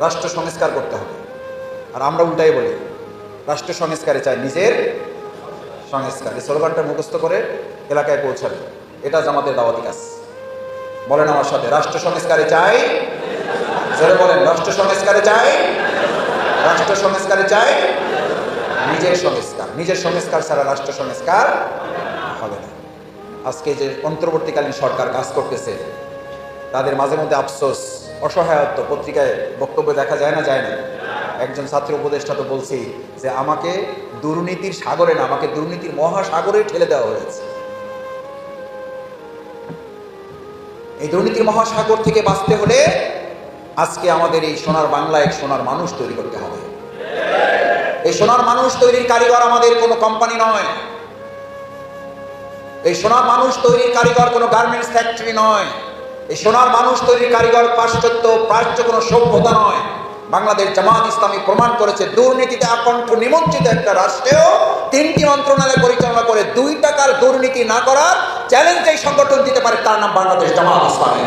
রাষ্ট্র সংস্কার করতে হবে। আর আমরা উল্টাই বলি, রাষ্ট্র সংস্কারে চাই নিজের সংস্কার। এই স্লোগানটা মুখস্থ করে এলাকায় পৌঁছাবে। এটা জামাতের দাওয়াতি কাজ। বলেন আমার সাথে, রাষ্ট্র সংস্কারে চাই, জোরে বলেন, রাষ্ট্র সংস্কারে চাই, রাষ্ট্র সংস্কারে চাই, নিজের সংস্কার। নিজের সংস্কার ছাড়া রাষ্ট্র সংস্কার হবে না। আজকে যে অন্তর্বর্তীকালীন সরকার কাজ করতেছে তাদের মাঝে মধ্যে আফসোস, অসহায়ত্ব পত্রিকায় বক্তব্য দেখা যায় না যায় না। একজন ছাত্র উপদেষ্টা তো বলছি যে আমাকে দুর্নীতির সাগরে না, আমাকে দুর্নীতির মহাসাগরে ঠেলে দেওয়া হয়েছে। এই দুর্নীতির মহাসাগর থেকে বাঁচতে হলে আজকে আমাদের এই সোনার বাংলা এক সোনার মানুষ তৈরি করতে হবে। এই সোনার মানুষ তৈরির কারিগর আমাদের কোনো কোম্পানি নয়। এই সোনার মানুষ তৈরির কারিগর কোনো গার্মেন্টস ফ্যাক্টরি নয়। এই সোনার মানুষ তৈরির কারিগর, পাশ্চাত্য, প্রাচ্য কোনো সভ্যতা নয়। বাংলাদেশ জামাত ইসলামী প্রমাণ করেছে, দুর্নীতিতে আকণ্ঠ নিমজ্জিত একটা রাষ্ট্রেও তিনটি মন্ত্রণালয় পরিচালনা করে দুই টাকার দুর্নীতি না করার চ্যালেঞ্জ এই সংগঠন দিতে পারে, তার নাম বাংলাদেশ জামাত ইসলামী।